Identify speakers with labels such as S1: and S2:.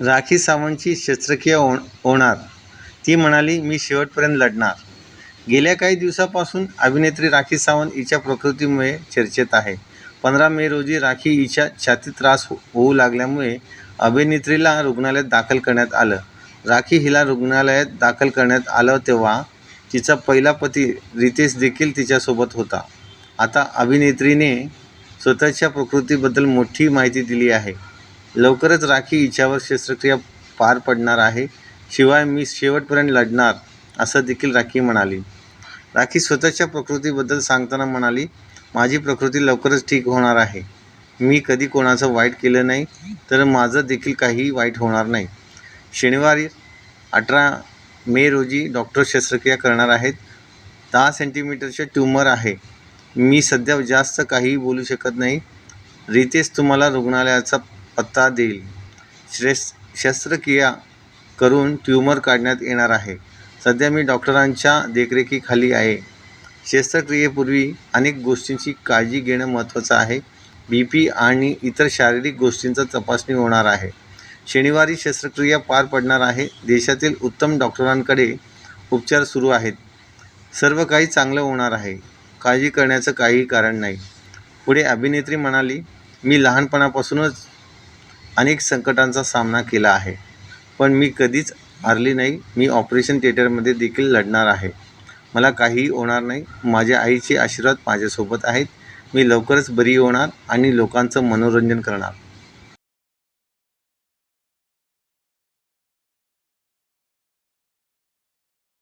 S1: राखी सावंतची शस्त्रक्रिया हो होणार ती म्हणाली मी शेवटपर्यंत लढणार. गेल्या काही दिवसापासून अभिनेत्री राखी सावंत हिच्या प्रकृतीमुळे चर्चेत आहे. पंधरा मे रोजी राखी हिच्या छातीत त्रास हो-, होऊ लागल्यामुळे अभिनेत्रीला रुग्णालयात दाखल करण्यात आलं. राखी हिला रुग्णालयात दाखल करण्यात आलं तेव्हा तिचा पहिला पती रितेश देखील तिच्यासोबत होता. आता अभिनेत्रीने स्वतःच्या प्रकृतीबद्दल मोठी माहिती दिली आहे. लवकरच राखी हिच्यावर शस्त्रक्रिया पार पडणार आहे. शिवाय मी शेवटपर्यंत लढणार असं देखील राखी म्हणाली. राखी स्वतःच्या प्रकृतीबद्दल सांगताना म्हणाली माझी प्रकृती लवकरच ठीक होणार आहे. मी कधी कोणाचं वाईट केलं नाही तर माझं देखील काहीही वाईट होणार नाही. शनिवारी अठरा मे रोजी डॉक्टर शस्त्रक्रिया करणार आहेत. दहा सेंटीमीटरचे ट्यूमर आहे. मी सध्या जास्त काहीही बोलू शकत नाही. रितेश तुम्हाला रुग्णालयाचा पत्ता देईल. श्रेस शस्त्रक्रिया करून ट्यूमर काढण्यात येणार आहे. सध्या मी डॉक्टरांच्या देखरेखीखाली आहे. शस्त्रक्रियेपूर्वी अनेक गोष्टींची काळजी घेणं महत्त्वाचं आहे. बी पी आणि इतर शारीरिक गोष्टींचा तपासणी होणार आहे. शनिवारी शस्त्रक्रिया पार पडणार आहे. देशातील उत्तम डॉक्टरांकडे उपचार सुरू आहेत. सर्व काही चांगलं होणार आहे. काळजी करण्याचं काहीही कारण नाही. पुढे अभिनेत्री म्हणाली मी लहानपणापासूनच अनेक संकटांचा सामना केला आहे. पण मी कधीच हारली नाही. मी ऑपरेशन थिएटरमध्ये देखील लढणार आहे. मला काहीही होणार नाही. माझ्या आईचे आशीर्वाद माझ्यासोबत आहेत. मी लवकरच बरी होणार आणि लोकांचं मनोरंजन करणार.